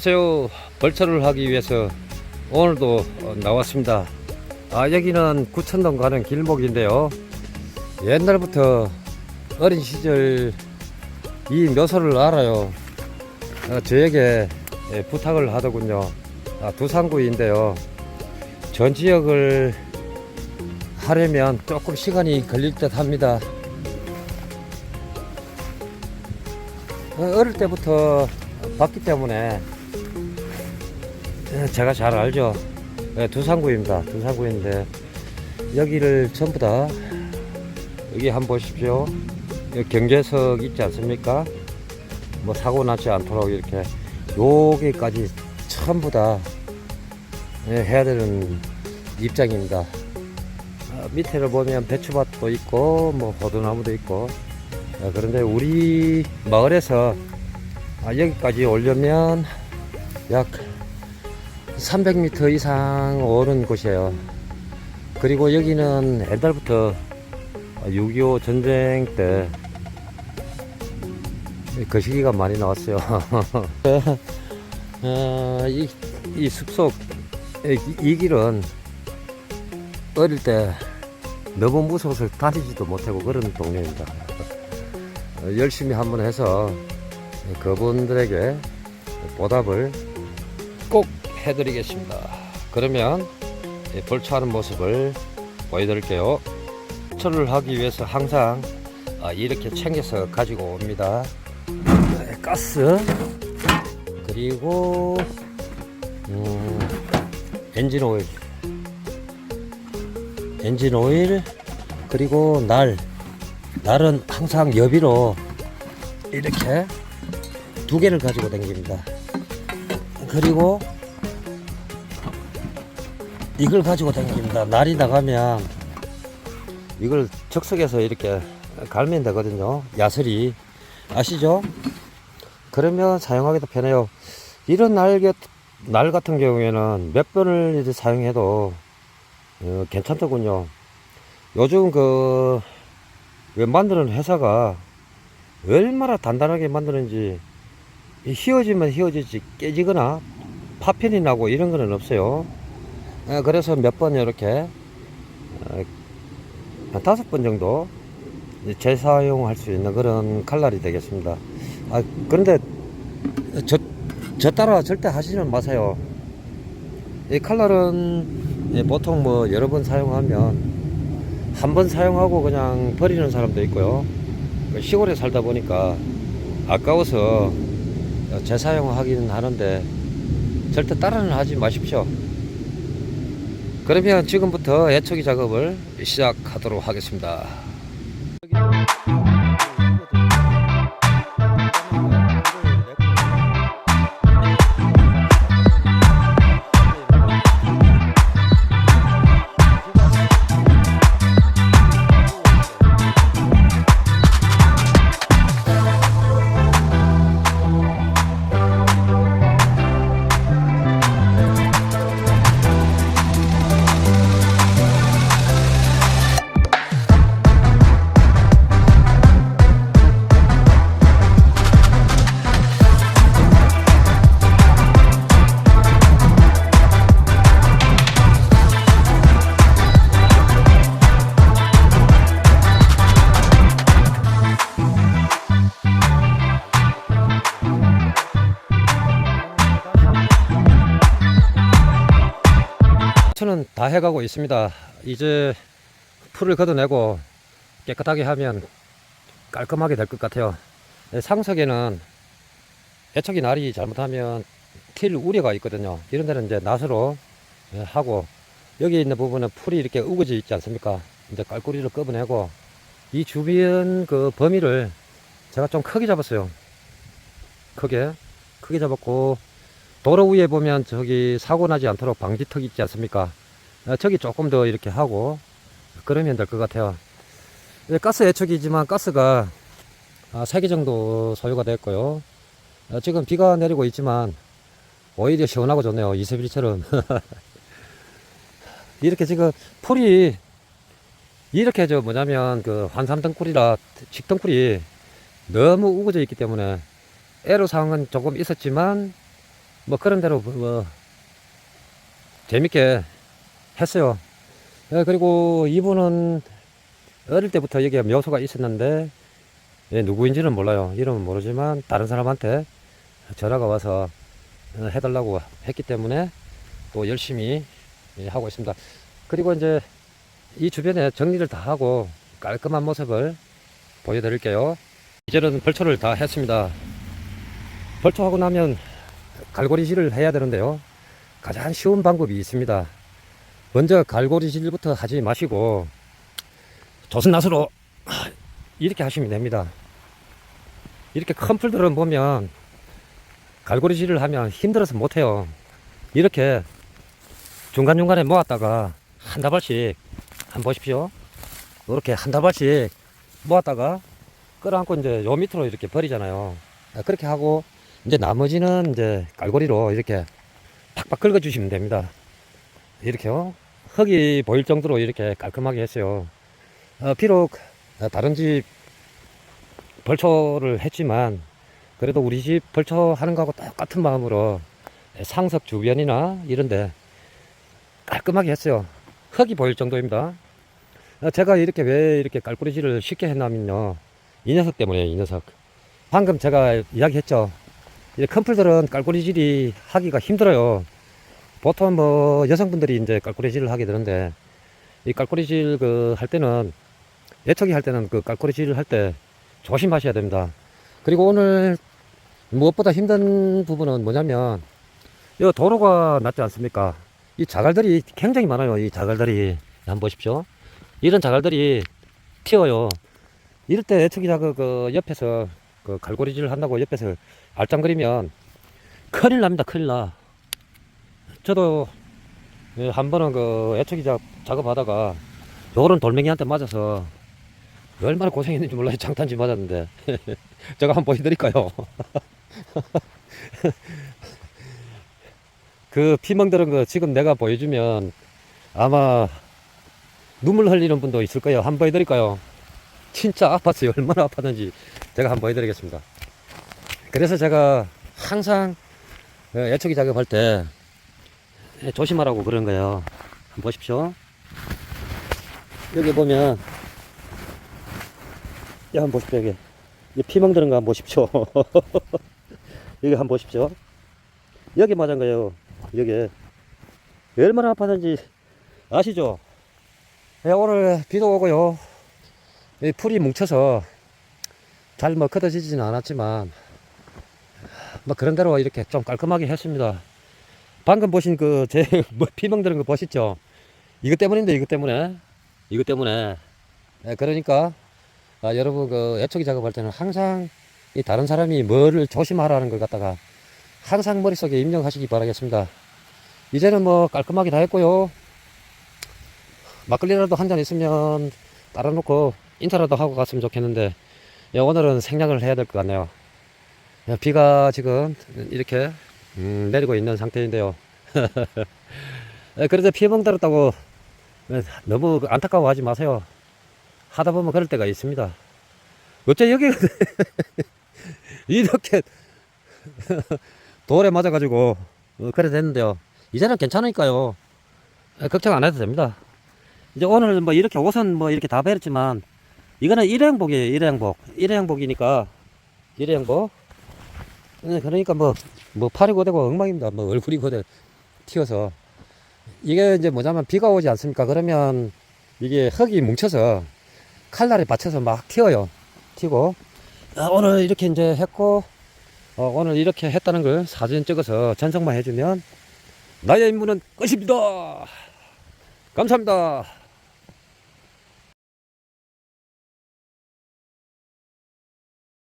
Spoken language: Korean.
안녕하세요. 벌처를 하기 위해서 오늘도 어, 나왔습니다. 아, 여기는 구천동 가는 길목인데요. 옛날부터 어린 시절 이 묘소를 알아요. 어, 저에게 예, 부탁을 하더군요. 아, 두산구인데요. 전 지역을 하려면 조금 시간이 걸릴 듯 합니다. 어, 어릴 때부터 봤기 때문에 예, 제가 잘 알죠. 예, 두산구입니다. 두산구인데 여기를 전부 다 여기 한번 보십시오. 경계석 있지 않습니까? 뭐 사고 나지 않도록 이렇게 여기까지 전부 다 예, 해야 되는 입장입니다. 아, 밑에를 보면 배추밭도 있고 뭐 호두나무도 있고 아, 그런데 우리 마을에서 아, 여기까지 오려면 약 300m 이상 오는 곳이에요. 그리고 여기는 옛날부터 6.25 전쟁 때 거시기가 많이 나왔어요. 어, 이, 이 숲속 이, 이 길은 어릴 때 너무 무서워서 다니지도 못하고 그런 동네입니다. 어, 열심히 한번 해서 그분들에게 보답을 꼭 해드리겠습니다. 그러면 이 벌초하는 모습을 보여드릴게요. 철을 하기 위해서 항상 아, 이렇게 챙겨서 가지고 옵니다. 네, 가스 그리고 음, 엔진 오일 엔진 오일 그리고 날 날은 항상 여비로 이렇게 두 개를 가지고 다닙니다. 그리고 이걸 가지고 다닙니다. 날이 나가면 이걸 적석에서 이렇게 갈면 되거든요. 야설이 아시죠? 그러면 사용하기도 편해요. 이런 날, 같- 날 같은 경우에는 몇 번을 이제 사용해도 어, 괜찮더군요. 요즘 그, 왜 만드는 회사가 얼마나 단단하게 만드는지 이 휘어지면 휘어지지 깨지거나 파편이 나고 이런 거는 없어요. 어, 그래서 몇 번 이렇게 어, 한 다섯 번 정도 재사용할 수 있는 그런 칼날이 되겠습니다. 아 그런데 저, 저 따라 절대 하시는 마세요. 이 칼날은 예, 보통 뭐 여러 번 사용하면 한 번 사용하고 그냥 버리는 사람도 있고요. 그 시골에 살다 보니까 아까워서 재사용하기는 하는데 절대 따라는 하지 마십시오. 그러면 지금부터 애초기 작업을 시작하도록 하겠습니다. 다 해가고 있습니다. 이제 풀을 걷어내고 깨끗하게 하면 깔끔하게 될 것 같아요. 네, 상석에는 애착이 날이 잘못하면 튈 우려가 있거든요. 이런 데는 이제 낫으로 예, 하고 여기 있는 부분은 풀이 이렇게 우거져 있지 않습니까? 이제 깔꾸리를 꺼내고 이 주변 그 범위를 제가 좀 크게 잡았어요. 크게 크게 잡았고 도로 위에 보면 저기 사고 나지 않도록 방지턱 있지 않습니까? 어, 저기 조금 더 이렇게 하고 그러면 될 것 같아요. 예, 가스 애척이지만 가스가 아, 3개 정도 소요가 됐고요. 어, 지금 비가 내리고 있지만 오히려 시원하고 좋네요. 이세빌처럼. 이렇게 지금 풀이 이렇게 저 뭐냐면 그 환산덩굴이라 식덩굴이 너무 우거져 있기 때문에 애로 사항은 조금 있었지만 뭐 그런 대로 뭐, 뭐 재밌게 했어요. 예, 그리고 이분은 어릴 때부터 여기에 묘소가 있었는데 예, 누구인지는 몰라요. 이름은 모르지만 다른 사람한테 전화가 와서 어, 해달라고 했기 때문에 또 열심히 예, 하고 있습니다. 그리고 이제 이 주변에 정리를 다 하고 깔끔한 모습을 보여드릴게요. 이제는 벌초를 다 했습니다. 벌초하고 나면 갈고리질을 해야 되는데요. 가장 쉬운 방법이 있습니다. 먼저 갈고리질부터 하지 마시고 조선낫으로 이렇게 하시면 됩니다. 이렇게 큰 풀들은 보면 갈고리질을 하면 힘들어서 못해요. 이렇게 중간중간에 모았다가 한 다발씩 한번 보십시오. 이렇게 한 다발씩 모았다가 끌어안고 이제 요 밑으로 이렇게 버리잖아요. 아, 그렇게 하고 이제 나머지는 이제 갈고리로 이렇게 팍팍 긁어 주시면 됩니다. 이렇게 요. 흙이 보일 정도로 이렇게 깔끔하게 했어요. 어, 비록 어, 다른 집 벌초를 했지만 그래도 우리 집 벌초 하는 거하고 똑같은 마음으로 상석 주변이나 이런데 깔끔하게 했어요. 흙이 보일 정도입니다. 어, 제가 이렇게 왜 이렇게 깔꾸리질을 쉽게 했냐면요. 이 녀석 때문에 이 녀석. 방금 제가 이야기했죠. 이큰 풀들은 깔꾸리질이 하기가 힘들어요. 보통 뭐 여성분들이 이제 깔꾸리질을 하게 되는데 이 깔꾸리질 그 할 때는 예초기 할 때는 그 깔꾸리질을 할 때 조심하셔야 됩니다. 그리고 오늘 무엇보다 힘든 부분은 뭐냐면 이 도로가 낮지 않습니까? 이 자갈들이 굉장히 많아요. 이 자갈들이 한번 보십시오. 이런 자갈들이 튀어요. 이럴 때 예초기자 그, 그 옆에서 그 갈고리질을 한다고 옆에서 알짱거리면 큰일 납니다. 큰일 나. 저도 예, 한 번은 그 애초기 작, 작업하다가 요런 돌멩이한테 맞아서 얼마나 고생했는지 몰라요. 장탄지 맞았는데. 제가 한번 보여드릴까요? 그 피멍들은 거 지금 내가 보여주면 아마 눈물 흘리는 분도 있을 거예요. 한번 보여드릴까요? 진짜 아팠어요. 얼마나 아팠는지 제가 한번 보여드리겠습니다. 그래서 제가 항상 어, 애초기 작업할 때 예, 조심하라고 그런 거예요. 한번 보십시오. 여기 보면, 여기 한번 보십시오, 여기. 이 피멍 드는 거 한번 보십시오. 여기 한번 보십시오. 여기 맞은 거예요. 여기. 얼마나 아팠는지 아시죠? 예, 오늘 비도 오고요. 이 풀이 뭉쳐서 잘뭐 커져지지는 않았지만, 뭐 그런 대로 이렇게 좀 깔끔하게 했습니다. 방금 보신 그제 뭐 피멍 드는 거 보셨죠? 이것 때문인데 이것 때문에 이것 때문에 예, 그러니까 아, 여러분 그 애초기 작업할 때는 항상 이 다른 사람이 뭐를 조심하라는 걸 갖다가 항상 머릿속에 입력하시기 바라겠습니다. 이제는 뭐 깔끔하게 다 했고요. 막걸리라도 한 잔 있으면 따라놓고 인사라도 하고 갔으면 좋겠는데 예, 오늘은 생략을 해야 될 것 같네요. 예, 비가 지금 이렇게 음, 내리고 있는 상태인데요. 에, 그래서 피해멍 들었다고 에, 너무 안타까워하지 마세요. 하다 보면 그럴 때가 있습니다. 어째 여기 이렇게 돌에 맞아가지고 어, 그래 됐는데요. 이제는 괜찮으니까요. 에, 걱정 안 해도 됩니다. 이제 오늘 뭐 이렇게 옷은 뭐 이렇게 다 베렸지만 이거는 일회용복이에요. 일회용복. 일회용복이니까 일회용복. 네, 그러니까 뭐, 뭐 팔이 고되고 엉망입니다. 뭐 얼굴이 고되 튀어서. 이게 이제 뭐냐면 비가 오지 않습니까? 그러면 이게 흙이 뭉쳐서 칼날에 받쳐서 막 튀어요. 튀고. 아, 오늘 이렇게 이제 했고, 어, 오늘 이렇게 했다는 걸 사진 찍어서 전송만 해주면 나의 임무는 끝입니다. 감사합니다.